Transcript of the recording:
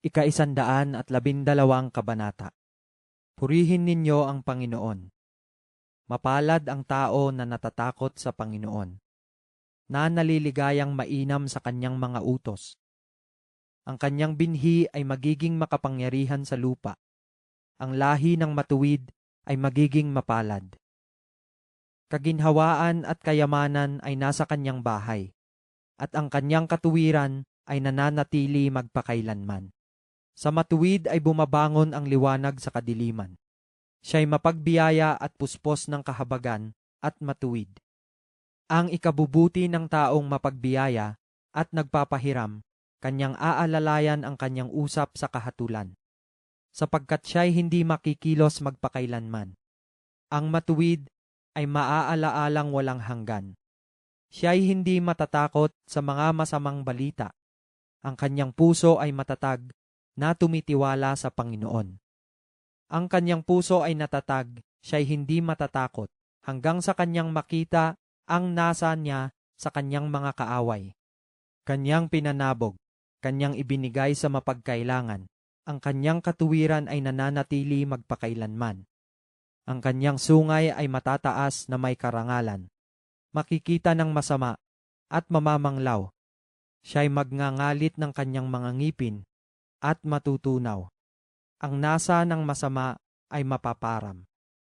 Ikaisandaan at labindalawang kabanata. Purihin ninyo ang Panginoon. Mapalad ang tao na natatakot sa Panginoon, na naliligayang mainam sa kanyang mga utos. Ang kanyang binhi ay magiging makapangyarihan sa lupa. Ang lahi ng matuwid ay magiging mapalad. Kaginhawaan at kayamanan ay nasa kanyang bahay, at ang kanyang katuwiran ay nananatili magpakailanman. Sa matuwid ay bumabangon ang liwanag sa kadiliman. Siya'y mapagbiyaya at puspos ng kahabagan at matuwid. Ang ikabubuti ng taong mapagbiyaya at nagpapahiram, kanyang aalalayan ang kanyang usap sa kahatulan. Sapagkat siya'y hindi makikilos magpakailanman. Ang matuwid ay maaaalaalang walang hanggan. Siya'y hindi matatakot sa mga masamang balita. Ang kanyang puso ay matatag na tumitiwala sa Panginoon. Ang kanyang puso ay natatag, siya'y hindi matatakot, hanggang sa kanyang makita ang nasa niya sa kanyang mga kaaway. Kanyang pinanabog, kanyang ibinigay sa mapagkailangan, ang kanyang katuwiran ay nananatili magpakailanman. Ang kanyang sungay ay matataas na may karangalan. Makikita ng masama at mamamanglaw. Siya'y magngangalit ng kanyang mga ngipin at matutunaw. Ang nasa ng masama ay mapaparam.